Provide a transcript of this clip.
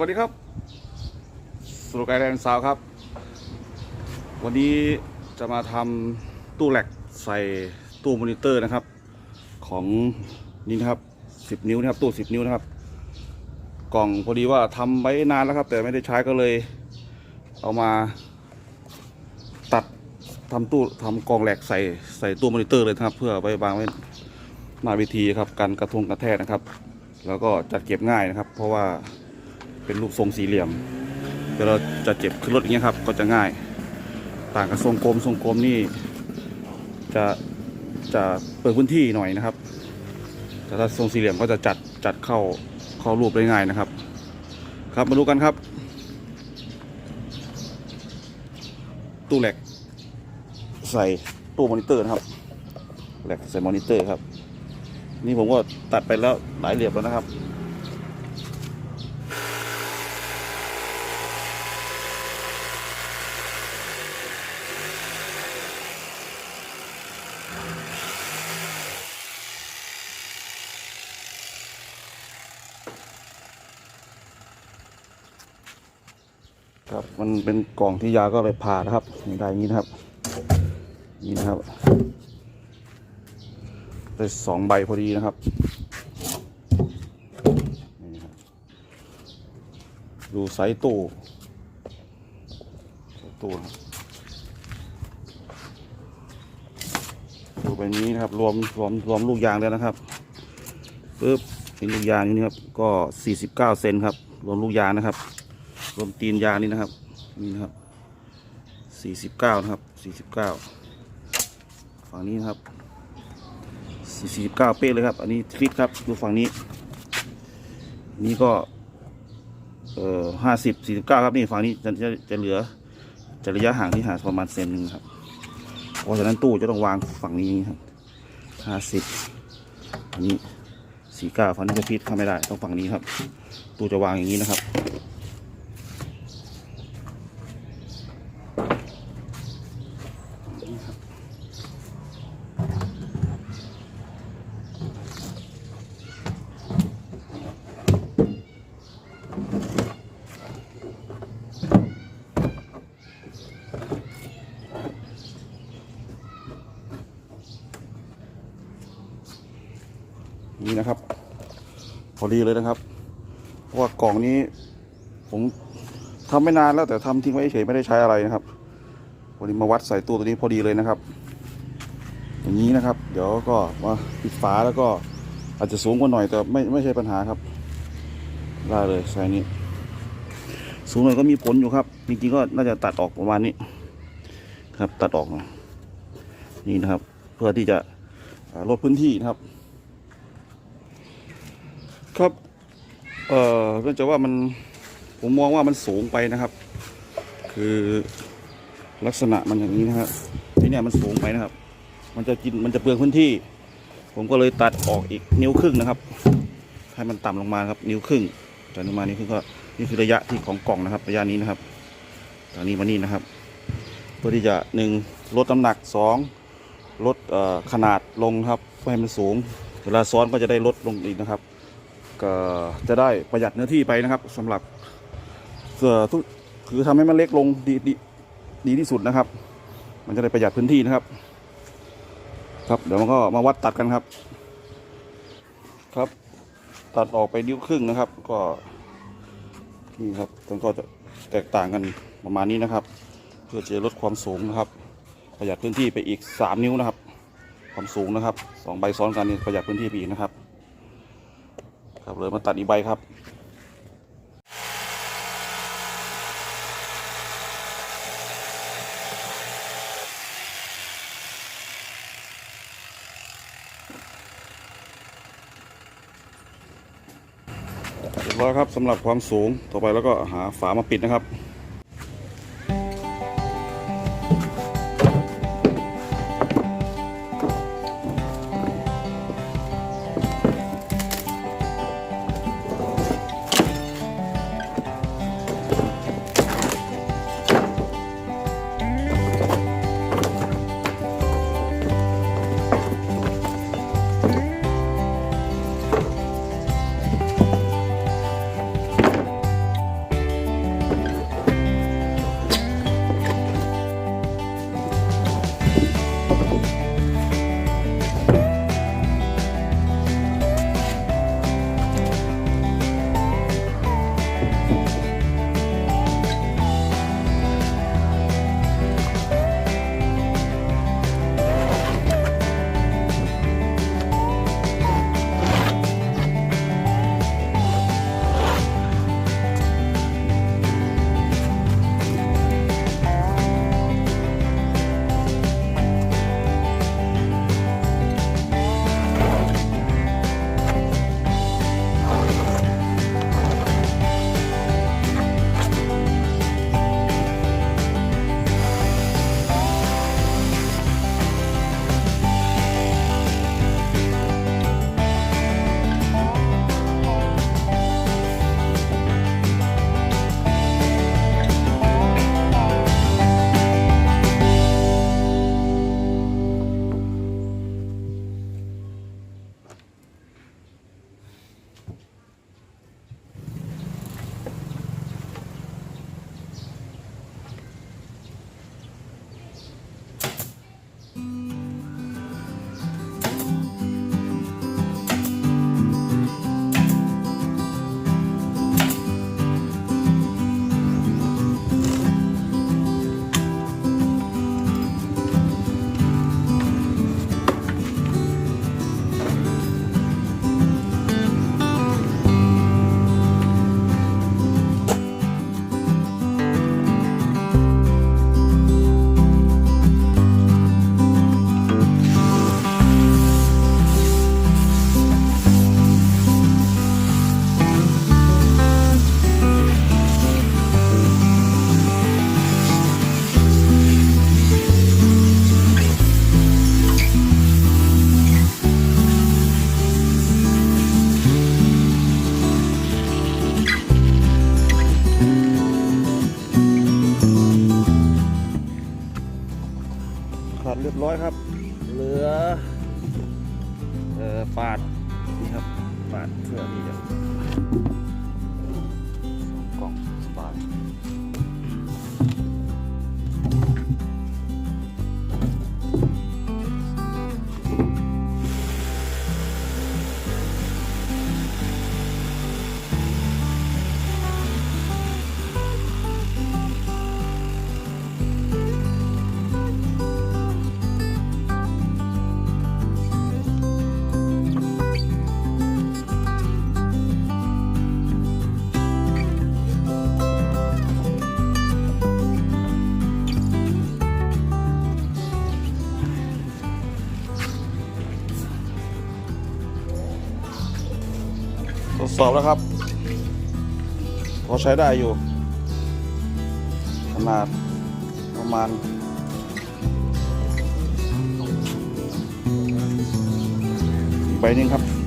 วัสดีครับสุรกายแดนสาวครับ วันนี้จะมาทำตู้แหลกใส่ตู้มอนิเตอร์นะครับ ของนี่นะครับ10 นิ้วนะครับตู้ 10 นิ้วนะครับ กล่องพอดีว่าทำไว้นานแล้วครับ แต่ไม่ได้ใช้ก็เลย เอามาตัดทำตู้ทำกล่องแหลกใส่ใส่ตู้มอนิเตอร์เลยนะครับ เพื่อไว้วางไว้หน้าเวิธีครับกันกระทงกระแทกนะครับ แล้วก็จัดเก็บง่ายนะครับ เพราะว่า เป็นรูปทรงสี่เหลี่ยมเวลาจะเจ็บขึ้นรถอย่างเงี้ยครับ ก็จะง่าย ต่างกับทรงกลมทรงกลมนี่ จะจะเปิดพื้นที่หน่อยนะครับ แต่ถ้าทรงสี่เหลี่ยมก็จะจัดจัดเข้าเข้ารูปได้ง่ายนะครับ ครับมาดูกันครับ ตู้แหลกใส่ตู้มอนิเตอร์นะครับแหลกใส่มอนิเตอร์ครับ นี่ผมก็ตัดไปแล้วหลายเหลี่ยมแล้วนะครับ ครับมันเป็นกล่องที่ยาก็เลยผ่านะครับนี่ได้อย่างนี้นะครับนี่นะครับได้สองใบพอดีนะครับนี่ครับดูไซส์ตู้ไซส์ตู้นะครับดูไปนี้นะครับรวมรวมรวมลูกยางแล้วนะครับปึ๊บเป็นลูกยางนี่นะครับก็ 49 เซนครับรวมลูกยางนะครับ รวมตีนยางนี่นะครับนี่นะครับ49นะครับ49ฝั่งนี้นะครับ49เป๊ะเลยครับ อันนี้ฟิตครับดูฝั่งนี้ นี่ก็เอ่อ50 49ครับนี่ฝั่งนี้จะจะจะเหลือจะระยะห่างที่หาประมาณเซนหนึ่งครับเพราะฉะนั้นตู้จะต้องวางฝั่งนี้ครับ50อันนี้49ฝั่งนี้จะฟิตเข้าไม่ได้ต้องฝั่งนี้ครับ ตู้จะวางอย่างนี้นะครับ นี่นะครับ พอดีเลยนะครับ เพราะว่ากล่องนี้ ผมทำไม่นานแล้วแต่ทำทิ้งไว้เฉยไม่ได้ใช้อะไรนะครับวันนี้มาวัดใส่ตู้ตัวนี้พอดีเลยนะครับ อย่างนี้นะครับ เดี๋ยวก็มาปิดฝาแล้วก็อาจจะสูงกว่าหน่อยแต่ไม่ไม่ใช่ปัญหาครับได้เลยใส่นี้ สูงหน่อยก็มีผลอยู่ครับจริงๆก็น่าจะตัดออกประมาณนี้ ครับตัดออกหน่อยนี่นะครับ เพื่อที่จะลดพื้นที่นะครับ ครับ เอ่อเนื่องจากว่ามันผมมองว่ามันสูงไปนะครับ คือลักษณะมันอย่างนี้นะครับที่เนี่ยมันสูงไปนะครับ มันจะกินมันจะเปลืองพื้นที่ ผมก็เลยตัดออกอีกนิ้วครึ่งนะครับให้มันต่ำลงมาครับ นิ้วครึ่งจากนี้มานิ้วครึ่งก็นี่คือระยะที่ของกล่องนะครับ ระยะนี้นะครับจากนี้มานี่นะครับ เพื่อที่จะหนึ่งลดน้ำหนักสองลดขนาดลงครับเพื่อให้มันสูง เวลาซ้อนก็จะได้ลดลงอีกนะครับ ก็จะได้ประหยัดเนื้อที่ไปนะครับสำหรับเอ่อทุกคือทำให้มันเล็กลงดีดีดีที่สุดนะครับ มันจะได้ประหยัดพื้นที่นะครับ ครับเดี๋ยวมันก็มาวัดตัดกันครับ ครับ ตัดออกไปนิ้วครึ่งนะครับ ก็นี่ครับมันก็จะแตกต่างกันประมาณนี้นะครับ เพื่อจะลดความสูงนะครับ ประหยัดพื้นที่ไปอีก 3 นิ้วนะครับ ความสูงนะครับสองใบซ้อนกันนี่ประหยัดพื้นที่ไปอีกนะครับ เลยมาตัดอีกใบครับเรียบร้อยครับสำหรับความสูงต่อไปแล้วก็หาฝามาปิดนะครับ แล้อยครับ เหลือเอ่อปาดนี่ครับปาดเพื่อที่จะ ทดสอบแล้วครับพอใช้ได้อยู่ ขนาดประมาณใบนึงครับ